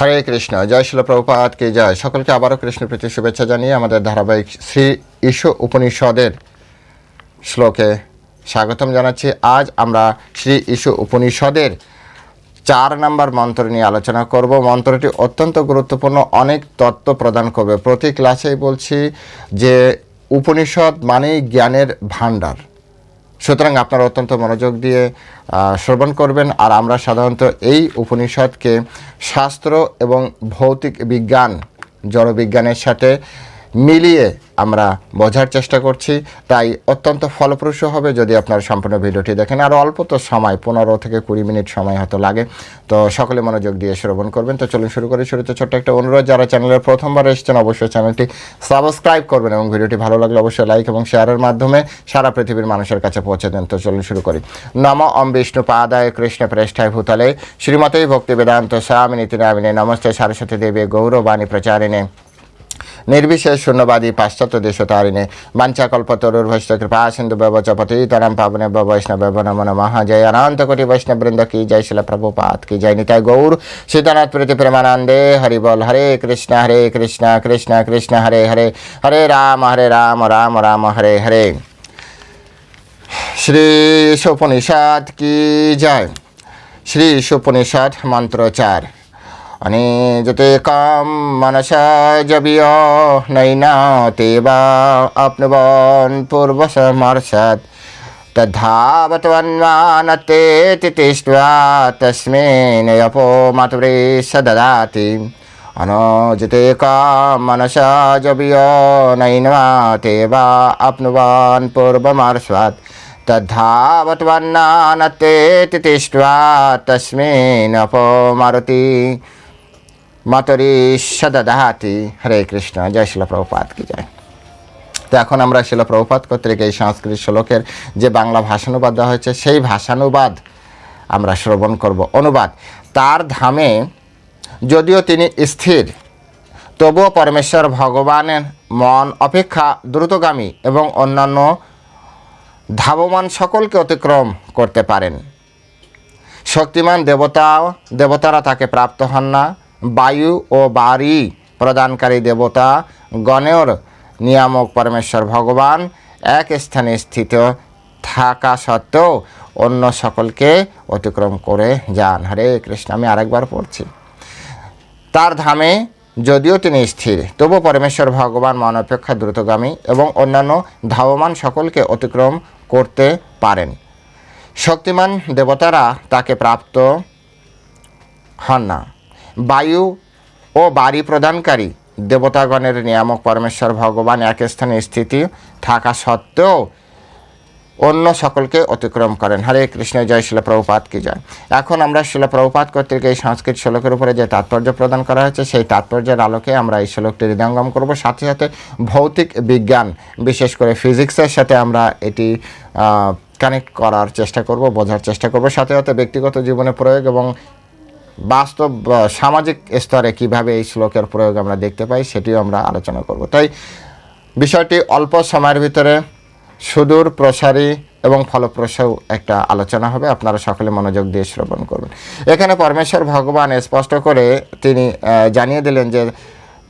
হরে কৃষ্ণ, জয় শিল প্রভুপাত কে জয়। সকলকে আবারও কৃষ্ণ প্রীতি, শুভেচ্ছা জানিয়ে আমাদের ধারাবাহিক শ্রী ঈশ্ব উপনিষদের শ্লোকে স্বাগতম জানাচ্ছি। আজ আমরা শ্রী ঈশ্ব উপনিষদের চার নাম্বার মন্ত্র নিয়ে আলোচনা করব। মন্ত্রটি অত্যন্ত গুরুত্বপূর্ণ, অনেক তত্ত্ব প্রদান করবে। প্রতি ক্লাসেই বলছি যে উপনিষদ মানেই জ্ঞানের ভাণ্ডার। সুতরাং আপনারা অত্যন্ত মনোযোগ দিয়ে শ্রবণ করবেন। আর আমরা সাধারণত এই উপনিষদকে শাস্ত্র এবং ভৌতিক বিজ্ঞান, জড়বিজ্ঞানের সাথে মিলিয়ে আমরা বোঝার চেষ্টা করছি। তাই অত্যন্ত ফলপ্রসূ হবে যদি আপনারা সম্পূর্ণ ভিডিওটি দেখেন। আর অল্প তো সময়, পনেরো থেকে কুড়ি মিনিট সময় হয়তো লাগে। তো সকলে মনোযোগ দিয়ে শ্রবণ করবেন। তো চলুন শুরু করি শুরুতে ছোট্ট একটা অনুরোধ। যারা চ্যানেলের প্রথমবার এসেছেন, অবশ্যই চ্যানেলটি সাবস্ক্রাইব করবেন এবং ভিডিওটি ভালো লাগলে অবশ্যই লাইক এবং শেয়ারের মাধ্যমে সারা পৃথিবীর মানুষের কাছে পৌঁছে দেন। তো চলুন শুরু করি। নম অম বিষ্ণু পাদায় কৃষ্ণ প্রেষ্ঠায় ভূতলে। শ্রীমতী ভক্তি বেদান্ত স্বামিনী তিনামিনে নমস্তে সরস্বতী দেবী গৌরবাণী প্রচারিণে। নির্বিশেষ শূন্যবাদী পাশ্চাত্য দেশতারিণে বাঞ্ছাকল্পতরুর্ভষ্ট কৃপা সিন্ধু ব্যবচপতি তরম পাবনে বৈষ্ণব নম নমঃ। জয় অনন্ত কোটি বৈষ্ণব বৃন্দ কি জয় শিল প্রভুপাত, কি জয় নিতাই গৌর। সীতানাথ প্রীতি প্রেমানন্দে, হরি বল, হরে কৃষ্ণ হরে কৃষ্ণ কৃষ্ণ কৃষ্ণ, হরে হরে হরে রাম হরে রাম রাম রাম, হরে হরে। শ্রী উপনিষদ কি জয়? শ্রী अनिजते काम मनसा जबिय नैनाते वा आप्नुवन् पूर्वसमर्षत् तद्धावत्वन्वानते तिष्ठ्वा तस्मिन् यपो मातुरे स ददाति का काम मनसा जबिय नैनाते वा आप्नुवन् पूर्वमर्षत् तद्धावत्वन्नानते तिष्ठ्वा तस्मिन् अपो मारुति। মাতরি সদাহাতি হরে কৃষ্ণ, জয় শিল প্রভুপাত কি জয়। তো এখন আমরা শিল প্রভুপাত কর্তৃক এই সংস্কৃত শ্লোকের যে বাংলা ভাষানুবাদ দেওয়া হয়েছে, সেই ভাষানুবাদ আমরা শ্রবণ করব। অনুবাদ, তার ধামে যদিও তিনি স্থির, তবুও পরমেশ্বর ভগবানের মন অপেক্ষা দ্রুতগামী এবং অন্যান্য ধাবমান সকলকে অতিক্রম করতে পারেন। শক্তিমান দেবতা দেবতারা তাকে প্রাপ্ত হন না। বায়ু ও বাড়ি প্রদানকারী দেবতা, গণের নিয়ামক পরমেশ্বর ভগবান, এক স্থানে স্থিত থাকা সত্ত্বেও অন্য সকলকে অতিক্রম করে যান। হরে কৃষ্ণ, আমি আরেকবার পড়ছি। তার ধামে যদিও তিনি স্থির, তবু পরমেশ্বর ভগবান মন অপেক্ষা দ্রুতগামী এবং অন্যান্য ধাবমান সকলকে অতিক্রম করতে পারেন। শক্তিমান দেবতারা তাকে প্রাপ্ত হন না। বায়ু ও বাড়ি প্রদানকারী দেবতাগণের নিয়ামক পরমেশ্বর ভগবান এক স্থানে স্থিতি থাকা সত্ত্বেও অন্য সকলকে অতিক্রম করেন। হরে কৃষ্ণ, জয় শিল প্রভুপাত কি জয়। এখন আমরা শিল প্রভুপাত কর্তৃক এই সংস্কৃত শ্লোকের উপরে যে তাৎপর্য প্রদান করা হয়েছে, সেই তাৎপর্যের আলোকে আমরা এই শ্লোকটি হৃদয়ঙ্গম করব। সাথে সাথে ভৌতিক বিজ্ঞান, বিশেষ করে ফিজিক্সের সাথে আমরা এটি কানেক্ট করার চেষ্টা করব, বোঝার চেষ্টা করব। সাথে সাথে ব্যক্তিগত জীবনে প্রয়োগ এবং বাস্তব সামাজিক স্তরে কীভাবে এই শ্লোকের প্রয়োগ আমরা দেখতে পাই সেটিও আমরা আলোচনা করব। তাই বিষয়টি অল্প সময়ের ভিতরে সুদূর, প্রসারী এবং ফলপ্রসূ একটা আলোচনা হবে। আপনারা সকলে মনোযোগ দিয়ে শ্রবণ করবেন। এখানে পরমেশ্বর ভগবান স্পষ্ট করে তিনি জানিয়ে দিলেন যে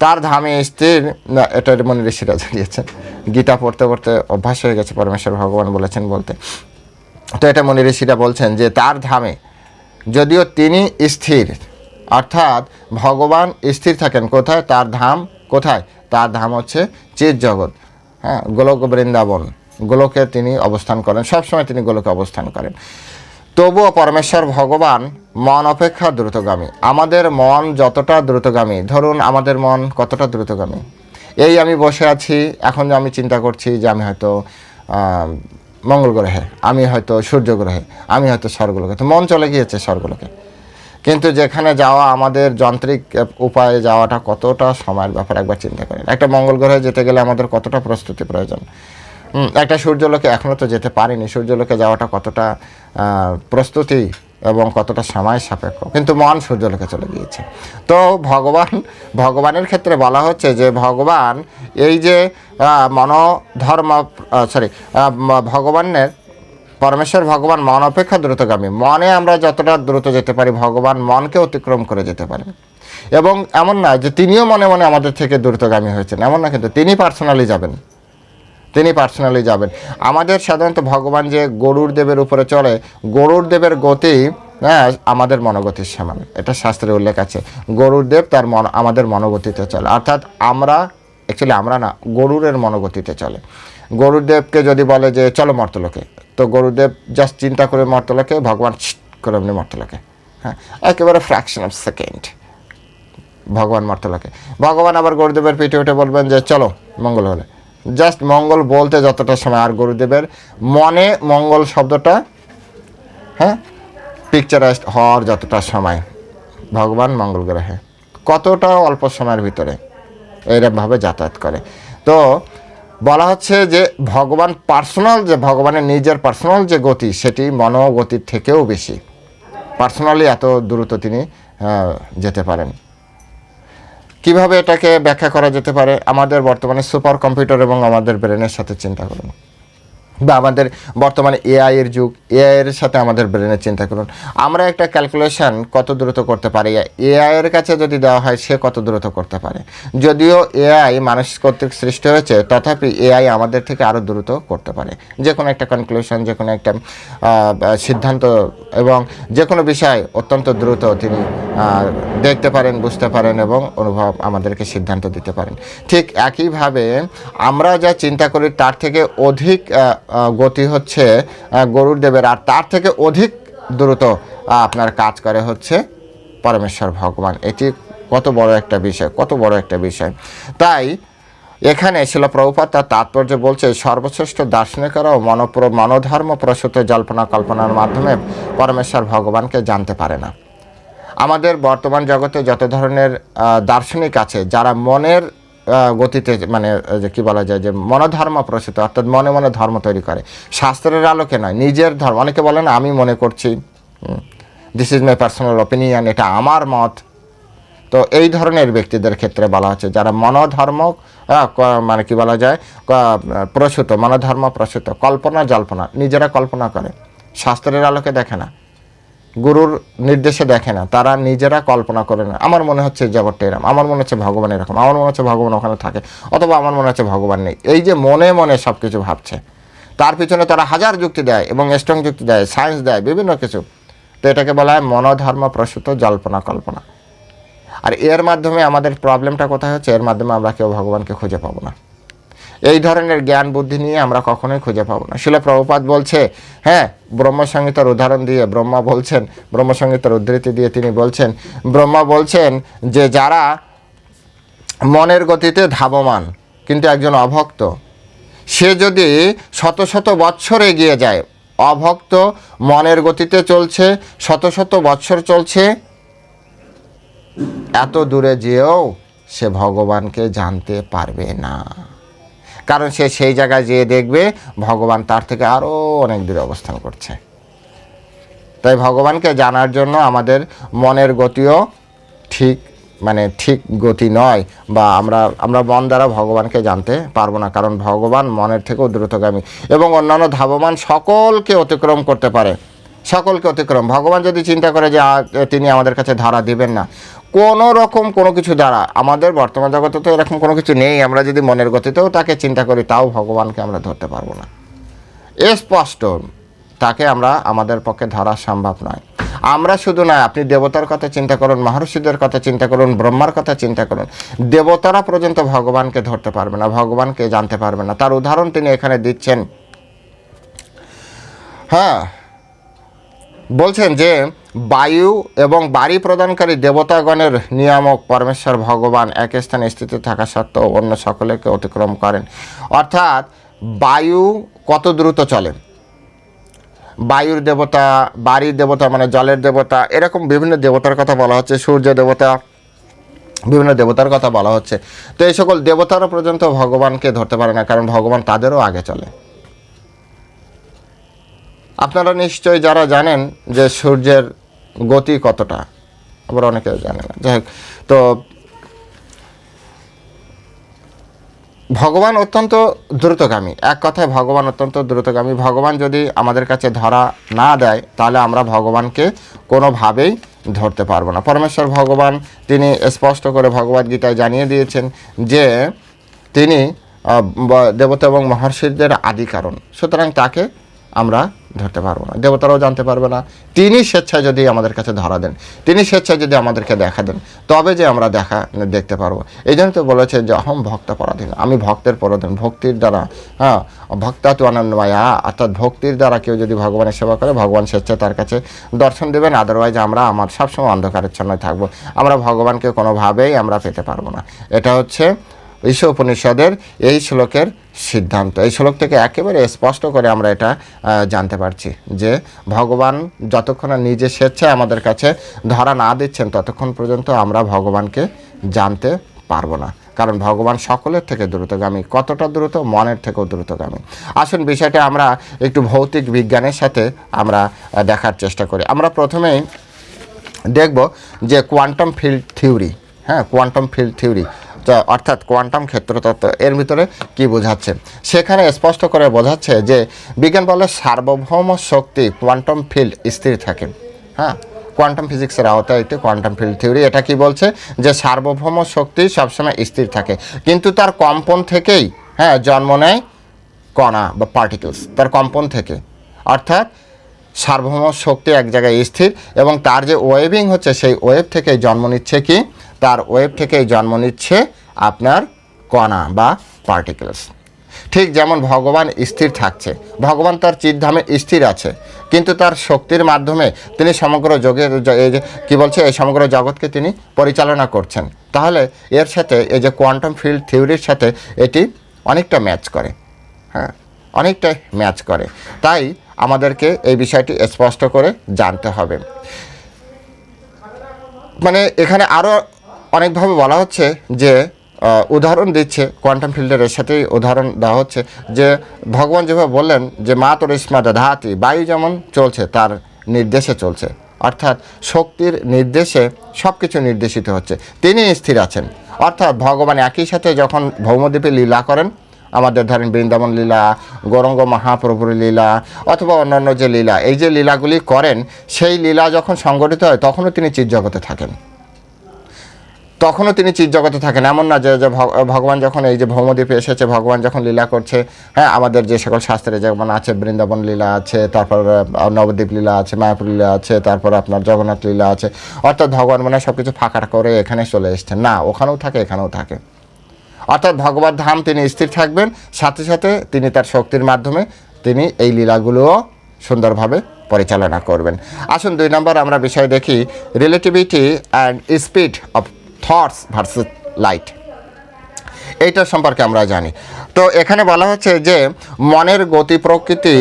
তার ধামে স্ত্রীর এটা মনে ঋষিরা জানিয়েছেন। গীতা পড়তে পড়তে অভ্যাস হয়ে গেছে, পরমেশ্বর ভগবান বলেছেন বলতে। তো এটা মনি ঋষিরা বলছেন যে তার ধামে যদিও তিনি স্থির, অর্থাৎ ভগবান স্থির থাকেন। কোথায়? তার ধাম কোথায়? তার ধাম হচ্ছে চির জগৎ। হ্যাঁ গোলক বৃন্দাবন। গোলকে তিনি অবস্থান করেন। সবসময় তিনি গোলকে অবস্থান করেন। তবুও পরমেশ্বর ভগবান মন অপেক্ষা দ্রুতগামী। আমাদের মন যতটা দ্রুতগামী, ধরুন আমাদের মন কতটা দ্রুতগামী? এই আমি বসে আছি, এখন আমি চিন্তা করছি যে আমি হয়তো মঙ্গল গ্রহে, আমি হয়তো সূর্য গ্রহে, আমি হয়তো স্বর্গলোকে, তো মন চলে গিয়েছে স্বর্গলোকে। কিন্তু যেখানে যাওয়া আমাদের যান্ত্রিক উপায়ে যাওয়াটা কতটা সময়ের ব্যাপার, একবার চিন্তা করেন। একটা মঙ্গল গ্রহে যেতে গেলে আমাদের কতটা প্রস্তুতি প্রয়োজন? একটা সূর্যলোকে এখনও তো যেতে পারিনি। সূর্যলোকে যাওয়াটা কতটা প্রস্তুতি এবং কতটা সময় সাপেক্ষ। কিন্তু মন সূর্যলোকে চলে গিয়েছে। তো ভগবান, ভগবানের ক্ষেত্রে বলা হচ্ছে যে ভগবান এই যে মনোধর্ম সরি ভগবানের, পরমেশ্বর ভগবান মন অপেক্ষা দ্রুতগামী। মনে আমরা যতটা দ্রুত যেতে পারি, ভগবান মনকে অতিক্রম করে যেতে পারে। এবং এমন না যে তিনিও মনে মনে আমাদের থেকে দ্রুতগামী হয়েছেন। এমন না কিন্তু তিনি পার্সোনালি যাবেন। তিনি পার্সোনালি যাবেন। আমাদের সাধারণত ভগবান যে গরুর দেবের উপরে চলে গরুর দেবের গতি হ্যাঁ আমাদের মনোগতির সমান। এটা শাস্ত্রে উল্লেখ আছে। গরুর দেব তার মন, আমাদের মনোগতিতে চলে। অর্থাৎ আমরা অ্যাকচুয়ালি আমরা না, গরুরের মনোগতিতে চলে। গরুর দেবকে যদি বলে যে, চলো মর্তলোকে। তো গরুদেব জাস্ট চিন্তা করে মর্তলোকে, ভগবান করে এমনি মর্তলোকে। হ্যাঁ একেবারে ফ্র্যাকশন অফ সেকেন্ড ভগবান মর্তলোকে। ভগবান আবার গরুদেবের পিঠে উঠে বলবেন যে, চলো, মঙ্গল হলে। জাস্ট মঙ্গল বলতে যতটা সময় আর গুরুদেবের মনে মঙ্গল শব্দটা হ্যাঁ পিকচারাইজড হওয়ার যতটা সময়। ভগবান মঙ্গল গ্রহে। কতটা অল্প সময়ের ভিতরে এইরকমভাবে যাতায়াত করে। তো বলা হচ্ছে যে ভগবান পার্সোনাল যে ভগবানের নিজের পার্সোনাল যে গতি, সেটি মনোগতির থেকেও বেশি। পার্সোনালি এত দ্রুত তিনি যেতে পারেন। কীভাবে এটাকে ব্যাখ্যা করা যেতে পারে? আমাদের বর্তমানে সুপার কম্পিউটার এবং আমাদের ব্রেনের সাথে চিন্তা করুন। বা আমাদের বর্তমানে এআই এর যুগ এআই এর সাথে আমাদের ব্রেনের চিন্তা করুন। আমরা একটা ক্যালকুলেশন কত দ্রুত করতে পারি? এআই এর কাছে যদি দেওয়া হয়, সে কত দ্রুত করতে পারে? যদিও এআই মানুষ কর্তৃক সৃষ্টি হয়েছে, তথাপি এআই আমাদের থেকে আরও দ্রুত করতে পারে। যে কোনো একটা কনক্লুশন যে কোনো একটা সিদ্ধান্ত এবং যে কোনো বিষয় অত্যন্ত দ্রুত তিনি দেখতে পারেন, বুঝতে পারেন এবং অনুভব আমাদেরকে সিদ্ধান্ত দিতে পারেন। ঠিক একইভাবে আমরা যা চিন্তা করি, তার থেকে অধিক গতি হচ্ছে গরুর দেবের আর তার থেকে অধিক দ্রুত আপনার কাজ করে হচ্ছে পরমেশ্বর ভগবান। এটি কত বড় একটা বিষয়, কত বড় একটা বিষয়। তাই এখানে শিল প্রভুপাত তার তাৎপর্য বলছে, সর্বশ্রেষ্ঠ দার্শনিকেরাও মনপ্র, মনোধর্ম প্রসূত জল্পনা কল্পনার মাধ্যমে পরমেশ্বর ভগবানকে জানতে পারে না। আমাদের বর্তমান জগতে যত ধরনের দার্শনিক আছে, যারা মনের গতিতে মানে যে কী বলা যায়, যে মনোধর্ম প্রসূত, অর্থাৎ মনে মনে ধর্ম তৈরি করে। শাস্ত্রের আলোকে নয়, নিজের ধর্ম। অনেকে বলে না, আমি মনে করছি this is my personal opinion এটা আমার মত। তো এই ধরনের ব্যক্তিদের ক্ষেত্রে বলা হচ্ছে, যারা মনোধর্ম মানে কি বলা যায় প্রসূত, মনোধর্ম প্রসূত, কল্পনা জল্পনা, নিজেরা কল্পনা করে। শাস্ত্রের আলোকে দেখে না। গুরুর নির্দেশে দেখে না, তারা নিজেরা কল্পনা করে না। আমার মনে হচ্ছে জগৎটা এরকম আমার মনে হচ্ছে ভগবান এরকম, আমার মনে হচ্ছে ভগবান ওখানে থাকে, অথবা আমার মনে হচ্ছে ভগবান নেই। এই যে মনে মনে সব কিছু ভাবছে, তার পিছনে তারা হাজার যুক্তি দেয় এবং স্ট্রং যুক্তি দেয় সায়েন্স দেয়, বিভিন্ন কিছু। তো এটাকে বলা হয় মনোধর্ম প্রসূত জল্পনা কল্পনা। আর এর মাধ্যমে আমাদের প্রবলেমটা কোথায় হচ্ছে? এর মাধ্যমে আমরা কেউ ভগবানকে খুঁজে পাবো না। এই ধরনের জ্ঞান বুদ্ধি নিয়ে আমরা কখনোই খুঁজে পাবো না। শিলা প্রভুপাত বলছে হ্যাঁ ব্রহ্মসংহিতার উদাহরণ দিয়ে ব্রহ্মা বলছেন ব্রহ্মসংহিতার উদ্ধৃতি দিয়ে তিনি বলছেন, ব্রহ্মা বলছেন যে যারা মনের গতিতে ধাবমান, কিন্তু একজন অভক্ত, সে যদি শত শত বৎসর এগিয়ে যায়, অভক্ত মনের গতিতে চলছে, শত শত বৎসর চলছে, এত দূরে যেও সে ভগবানকে জানতে পারবে না। কারণ সে সেই জায়গায় যেয়ে দেখবে ভগবান তার থেকে আরও অনেক দূরে অবস্থান করছে। তাই ভগবানকে জানার জন্য আমাদের মনের গতিও ঠিক মানে ঠিক গতি নয় বা আমরা আমরা মন দ্বারা ভগবানকে জানতে পারব না, কারণ ভগবান মনের থেকেও দ্রুতগামী এবং অন্যান্য ধাবমান সকলকে অতিক্রম করতে পারে। সকলকে অতিক্রম। ভগবান যদি চিন্তা করে যে তিনি আমাদের কাছে ধারা দিবেন না কোনো রকম কোনো কিছু দ্বারা। আমাদের বর্তমান জগতে তো এরকম কোনো কিছু নেই। আমরা যদি মনের গতিতেও তাকে চিন্তা করি, তাও ভগবানকে আমরা ধরতে পারব না। স্পষ্ট। তাকে আমরা আমাদের পক্ষে ধরা সম্ভব নয়। আমরা শুধু না আপনি দেবতার কথা চিন্তা করুন, মহর্ষিদের কথা চিন্তা করুন, ব্রহ্মার কথা চিন্তা করুন। দেবতারা পর্যন্ত ভগবানকে ধরতে পারবে না, ভগবানকে জানতে পারবে না। তার উদাহরণ তিনি এখানে দিচ্ছেন। হ্যাঁ বলছেন যে বায়ু এবং বাড়ি প্রদানকারী দেবতাগণের নিয়ামক পরমেশ্বর ভগবান এক স্থানে স্থিত থাকা সত্ত্বেও অন্য সকলেকে অতিক্রম করেন। অর্থাৎ বায়ু কত দ্রুত চলে? বায়ুর দেবতা, বাড়ির দেবতা মানে জলের দেবতা, এরকম বিভিন্ন দেবতার কথা বলা হচ্ছে, সূর্য দেবতা, বিভিন্ন দেবতার কথা বলা হচ্ছে। তো এই সকল দেবতারা পর্যন্ত ভগবানকে ধরতে পারে না, কারণ ভগবান তাদেরও আগে চলে। আপনারা নিশ্চয়ই যারা জানেন যে সূর্যের গতি কতটা? আবার অনেকে জানে না। যাই হোক, তো ভগবান অত্যন্ত দ্রুতগামী। এক কথায় ভগবান অত্যন্ত দ্রুতগামী। ভগবান যদি আমাদের কাছে ধরা না দেয়, তাহলে আমরা ভগবানকে কোনোভাবেই ধরতে পারব না। পরমেশ্বর ভগবান, তিনি স্পষ্ট করে ভগবদ গীতায় জানিয়ে দিয়েছেন যে, তিনি দেবতা এবং মহর্ষিদের আদি কারণ। সুতরাং তাকে আমরা ধরতে পারব না। দেবতারাও জানতে পারবে না। তিনি স্বেচ্ছায় যদি আমাদের কাছে ধরা দেন, তিনি স্বেচ্ছায় যদি আমাদেরকে দেখা দেন, তবে যে আমরা দেখা দেখতে পারব। এই জন্য তো বলেছে যে, অহম ভক্ত পরাধীন। আমি ভক্তের পরাধীন, ভক্তির দ্বারা হ্যাঁ ভক্তা তো আনন্দমায়া অর্থাৎ ভক্তির দ্বারা কেউ যদি ভগবানের সেবা করে, ভগবান স্বেচ্ছায় তার কাছে দর্শন দেবেন। আদারওয়াইজ আমরা আমার সবসময় অন্ধকারের থাকব। আমরা ভগবানকে কোনোভাবেই আমরা পেতে পারব না। এটা হচ্ছে ঈশ্ব উপনিষদের এই শ্লোকের সিদ্ধান্ত। এই শ্লোক থেকে একেবারে স্পষ্ট করে আমরা এটা জানতে পারছি যে ভগবান যতক্ষণ নিজে স্বেচ্ছায় আমাদের কাছে ধরা না দিচ্ছেন, ততক্ষণ পর্যন্ত আমরা ভগবানকে জানতে পারব না। কারণ ভগবান সকলের থেকে দ্রুতগামী, কতটা দ্রুত? মনের থেকেও দ্রুতগামী। আসুন বিষয়টা আমরা একটু ভৌতিক বিজ্ঞানের সাথে আমরা দেখার চেষ্টা করি। আমরা প্রথমেই দেখব যে কোয়ান্টাম ফিল্ড থিওরি হ্যাঁ কোয়ান্টাম ফিল্ড থিওরি অর্থাৎ কোয়ান্টাম ক্ষেত্রতত্ত্ব এর ভিতরে কি বোঝাচ্ছে? সেখানে স্পষ্ট করে বোঝাচ্ছে যে বিজ্ঞান বলে সার্বভৌম শক্তি কোয়ান্টাম ফিল্ড স্থির থাকে। হ্যাঁ? কোয়ান্টাম ফিজিক্সের আওতায় একটি কোয়ান্টাম ফিল্ড থিওরি এটা কি বলছে? যে সার্বভৌম শক্তি সবসময় স্থির থাকে। কিন্তু তার কম্পন থেকেই হ্যাঁ জন্ম নেয় কণা বা পার্টিকেলস তার কম্পন থেকে। অর্থাৎ সার্বভৌম শক্তি এক জায়গায় স্থির এবং তার যে ওয়েভিং হচ্ছে, সেই ওয়েভ থেকে জন্ম নিচ্ছে কি? তার ওয়েব থেকেই জন্ম নিচ্ছে আপনার কণা বা পার্টিকেলস ঠিক যেমন ভগবান স্থির থাকছে, ভগবান তার চিৎধামে স্থির আছে, কিন্তু তার শক্তির মাধ্যমে তিনি সমগ্র যোগে কী বলছে, এই সমগ্র জগৎকে তিনি পরিচালনা করছেন। তাহলে এর সাথে, এই যে কোয়ান্টাম ফিল্ড থিওরির সাথে এটি অনেকটা ম্যাচ করে। হ্যাঁ অনেকটাই ম্যাচ করে। তাই আমাদেরকে এই বিষয়টি স্পষ্ট করে জানতে হবে। মানে এখানে আরও অনেকভাবে বলা হচ্ছে যে উদাহরণ দিচ্ছে কোয়ান্টাম ফিল্ডের সাথেই উদাহরণ দেওয়া হচ্ছে যে, ভগবান যেভাবে বললেন যে, মা তোর ইসমা দাধাতি বায়ু যেমন চলছে, তার নির্দেশে চলছে। অর্থাৎ শক্তির নির্দেশে সব কিছু নির্দেশিত হচ্ছে। তিনি স্থির আছেন। অর্থাৎ ভগবান একই সাথে যখন ভৌমদ্বীপে লীলা করেন, আমাদের ধরেন বৃন্দাবন লীলা, গৌরঙ্গ মহাপ্রভুর লীলা, অথবা অন্যান্য যে লীলা, এই যে লীলাগুলি করেন, সেই লীলা যখন সংগঠিত হয়, তখনও তিনি চিৎ জগতে থাকেন। তখনও তিনি চিৎ জগতে থাকেন। এমন না যে যে ভগ- ভগবান যখন এই যে ভৌমদ্বীপে এসেছে, ভগবান যখন লীলা করছে হ্যাঁ আমাদের যে সকল শাস্ত্রে যেমন আছে, বৃন্দাবন লীলা আছে, তারপর নবদ্বীপ লীলা আছে, মায়াপুর লীলা আছে, তারপর আপনার জগন্নাথ লীলা আছে, অর্থাৎ ভগবান মানে সব কিছু ফাঁকা করে এখানে চলে এসছেন। না, ওখানেও থাকে, এখানেও থাকে। অর্থাৎ ভগবত ধাম তিনি স্থির থাকবেন, সাথে সাথে তিনি তার শক্তির মাধ্যমে তিনি এই লীলাগুলোও সুন্দরভাবে পরিচালনা করবেন। আসুন দুই নম্বর আমরা বিষয় দেখি, relativity and speed of thoughts versus light এইটা সম্পর্কে আমরা জানি। তো এখানে বলা হচ্ছে যে, মনের গতি প্রকৃতি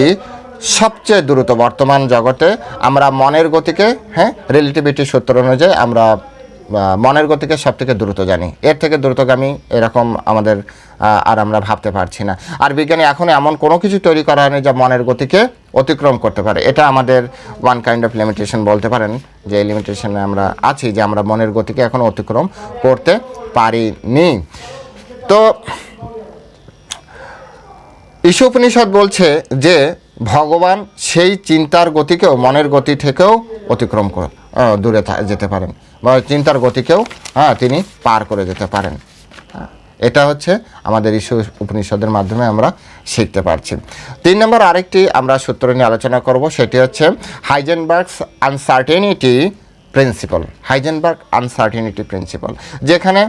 সবচেয়ে দ্রুত বর্তমান জগতে, আমরা মনের গতিকে হ্যাঁ রিলেটিভিটি সূত্র অনুযায়ী আমরা মনের গতিকে সব থেকে দ্রুত জানি। এর থেকে দ্রুতগামী এরকম আমাদের আর আমরা ভাবতে পারছি না। আর বিজ্ঞানী এখন এমন কোনো কিছু তৈরি করা হয়নি যা মনের গতিকে অতিক্রম করতে পারে। এটা আমাদের ওয়ান কাইন্ড অফ লিমিটেশন বলতে পারেন, যে লিমিটেশনে আমরা আছি, যে আমরা মনের গতিকে এখন অতিক্রম করতে পারিনি। তো ঈশ উপনিষদ বলছে যে ভগবান সেই চিন্তার গতিকেও মনের গতি থেকেও অতিক্রম করে দূরে যেতে পারেন। বা চিন্তার গতিকেও হ্যাঁ তিনি পার করে যেতে পারেন। এটা হচ্ছে আমাদের ঈশ উপনিষদের মাধ্যমে আমরা শিখতে পারছি। তিন নম্বর আরেকটি আমরা সূত্র নিয়ে আলোচনা করব, সেটি হচ্ছে Heisenberg's uncertainty principle. Heisenberg uncertainty principle, যেখানে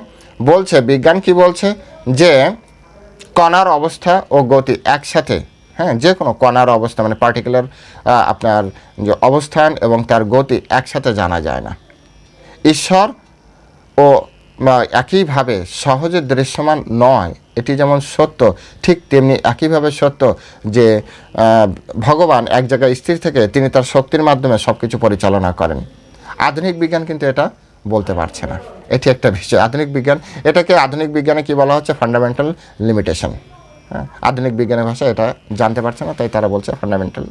বলছে, বিজ্ঞান কি বলছে? যে কণার অবস্থা ও গতি একসাথে হ্যাঁ যে কোনো কণার অবস্থা মানে পার্টিকুলার আপনার যে অবস্থান এবং তার গতি একসাথে জানা যায় না। ঈশ্বর ও একইভাবে সহজে দৃশ্যমান নয়, এটি যেমন সত্য, ঠিক তেমনি একইভাবে সত্য যে ভগবান এক জায়গায় স্থির থেকে তিনি তার শক্তির মাধ্যমে সব কিছু পরিচালনা করেন। আধুনিক বিজ্ঞান কিন্তু এটা বলতে পারছে না। এটি একটা বিষয়। আধুনিক বিজ্ঞান, এটাকে আধুনিক বিজ্ঞানে কি বলা হচ্ছে? ফান্ডামেন্টাল লিমিটেশন আধুনিক বিজ্ঞানের ভাষায় এটা জানতে পারছে না, তাই তারা বলছে ফান্ডামেন্টাল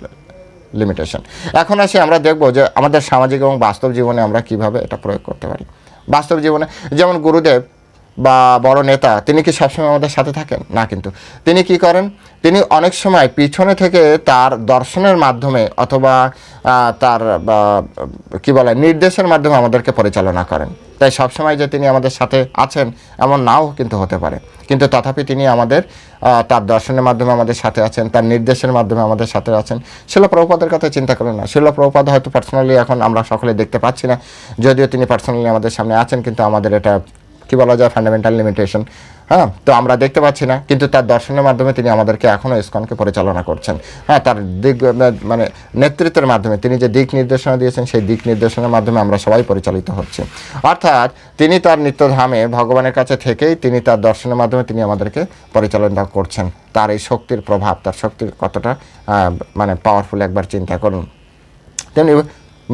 লিমিটেশন এখন আসি, আমরা দেখব যে আমাদের সামাজিক এবং বাস্তব জীবনে আমরা কীভাবে এটা প্রয়োগ করতে পারি। বাস্তব জীবনে, যেমন গুরুদেব বা বড় নেতা, তিনি কি সবসময় আমাদের সাথে থাকেন? না কিন্তু। তিনি কি করেন? তিনি অনেক সময় পিছনে থেকে তার দর্শনের মাধ্যমে অথবা তার কি বলে, নির্দেশের মাধ্যমে আমাদেরকে পরিচালনা করেন। তাই সবসময় যে তিনি আমাদের সাথে আছেন, এমন নাও কিন্তু হতে পারে। কিন্তু তথাপি তিনি আমাদের তার দর্শনের মাধ্যমে আমাদের সাথে আছেন, তার নির্দেশের মাধ্যমে আমাদের সাথে আছেন। শিলা কথা চিন্তা করেন না। শিলা প্রভুপাদ হয়তো পার্সোনালি এখন আমরা সকলে দেখতে পাচ্ছি না। যদিও তিনি পার্সোনালি আমাদের সামনে আছেন, কিন্তু আমাদের এটা কি বলা যায় ফান্ডামেন্টাল লিমিটেশন হ্যাঁ তো আমরা দেখতে পাচ্ছি না, কিন্তু তার দর্শনের মাধ্যমে তিনি আমাদেরকে এখনও ইস্কনকে পরিচালনা করছেন। হ্যাঁ তার দিক মানে নেতৃত্বের মাধ্যমে, তিনি যে দিক নির্দেশনা দিয়েছেন, সেই দিক নির্দেশনার মাধ্যমে আমরা সবাই পরিচালিত হচ্ছি। অর্থাৎ তিনি তার নিত্যধামে ভগবানের কাছে থেকেই তিনি তার দর্শনের মাধ্যমে তিনি আমাদেরকে পরিচালনা করছেন। তার এই শক্তির প্রভাব, তার শক্তির কতটা মানে পাওয়ারফুল একবার চিন্তা করুন। তেমনি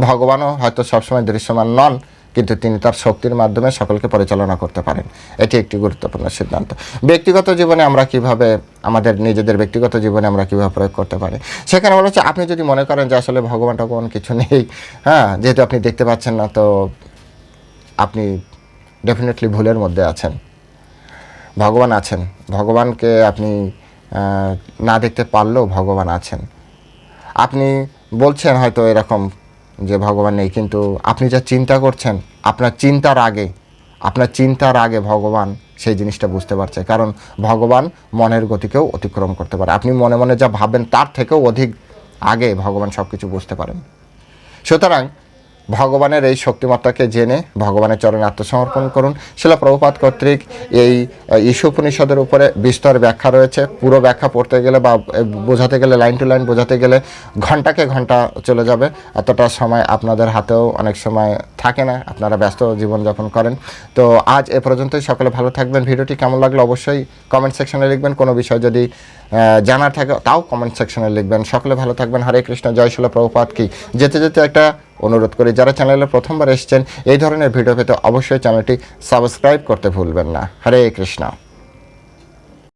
ভগবানও হয়তো সবসময় দৃশ্যমান নন কিন্তু তিনি তার শক্তির মাধ্যমে সকলকে পরিচালনা করতে পারেন। এটি একটি গুরুত্বপূর্ণ সিদ্ধান্ত। ব্যক্তিগত জীবনে আমরা কীভাবে, আমাদের নিজেদের ব্যক্তিগত জীবনে আমরা কীভাবে প্রয়োগ করতে পারি? সেখানে বলা হচ্ছে, আপনি যদি মনে করেন যে আসলে ভগবান টগবান কিছু নেই হ্যাঁ যেহেতু আপনি দেখতে পাচ্ছেন না, তো আপনি ডেফিনেটলি ভুলের মধ্যে আছেন। ভগবান আছেন। ভগবানকে আপনি না দেখতে পারলেও ভগবান আছেন। আপনি বলছেন হয়তো এরকম যে ভগবান নেই, কিন্তু আপনি যা চিন্তা করছেন, আপনার চিন্তার আগে, আপনার চিন্তার আগে ভগবান সেই জিনিসটা বুঝতে পারছে। কারণ ভগবান মনের গতিকেও অতিক্রম করতে পারে। আপনি মনে মনে যা ভাবেন তার থেকেও অধিক আগে ভগবান সব কিছু বুঝতে পারেন। সুতরাং ভগবানের এই শক্তিমত্তাকে জেনে, ভগবানের চরণে আত্মসমর্পণ করুন। শিলা প্রভুপাত কর্তৃক এই ঈশ উপনিষদের উপরে বিস্তর ব্যাখ্যা রয়েছে। পুরো ব্যাখ্যা পড়তে গেলে বা বোঝাতে গেলে, লাইন টু লাইন বোঝাতে গেলে ঘন্টাকে ঘণ্টা চলে যাবে। এতটা সময় আপনাদের হাতেও অনেক সময় থাকে না। আপনারা ব্যস্ত জীবনযাপন করেন। তো আজ এ পর্যন্তই। সকলে ভালো থাকবেন। ভিডিওটি কেমন লাগল অবশ্যই কমেন্ট সেকশনে লিখবেন। কোনো বিষয় যদি জানার থাকে, তাও কমেন্ট সেকশনে লিখবেন। সকলে ভালো থাকবেন। হরে কৃষ্ণ, জয় শিল প্রভুপাত কি। যেতে যেতে একটা অনুরোধ করি, যারা চ্যানেলে প্রথমবার এসেছেন, এই ধরনের ভিডিও পেতে অবশ্যই চ্যানেলটি সাবস্ক্রাইব করতে ভুলবেন না। হরে কৃষ্ণ।